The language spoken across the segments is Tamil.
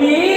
be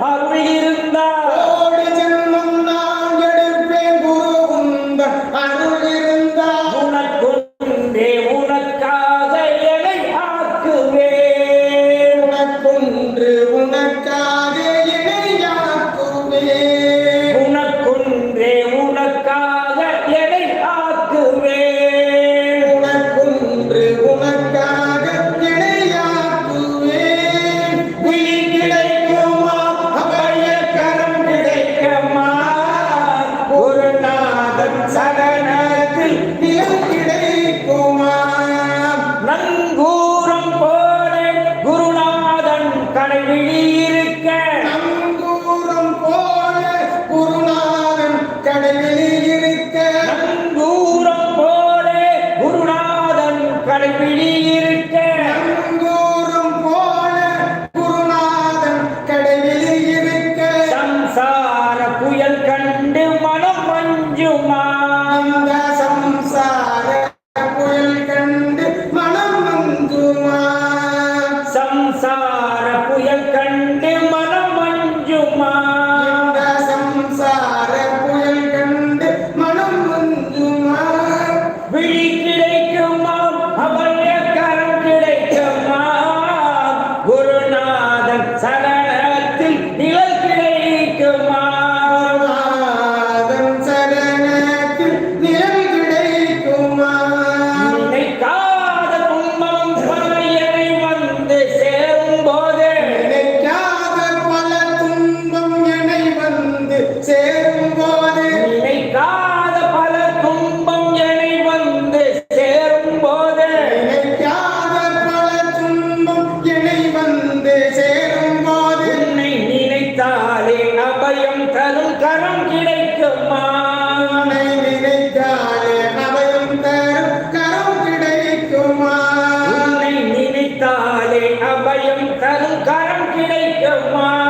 அருள் கடைபிடி இருக்க எங்கூரும் போல குருநாதன் கடைபிடி இருக்க. சம்சார புயல் கண்டு மனம் மஞ்சுமா? சம்சார புயல் கண்டு மனம் மஞ்சுமா? சம்சார திகழ்கிறேன் we need a one.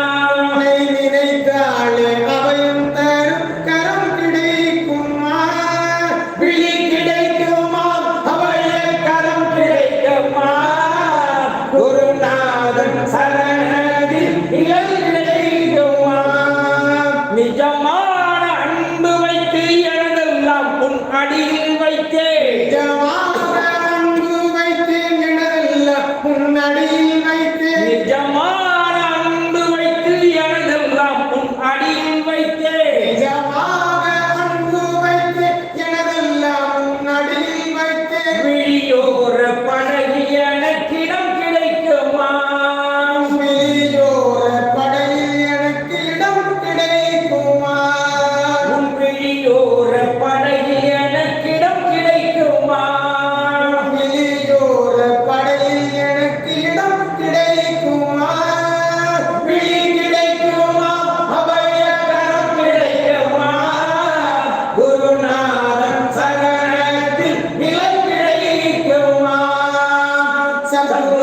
cansado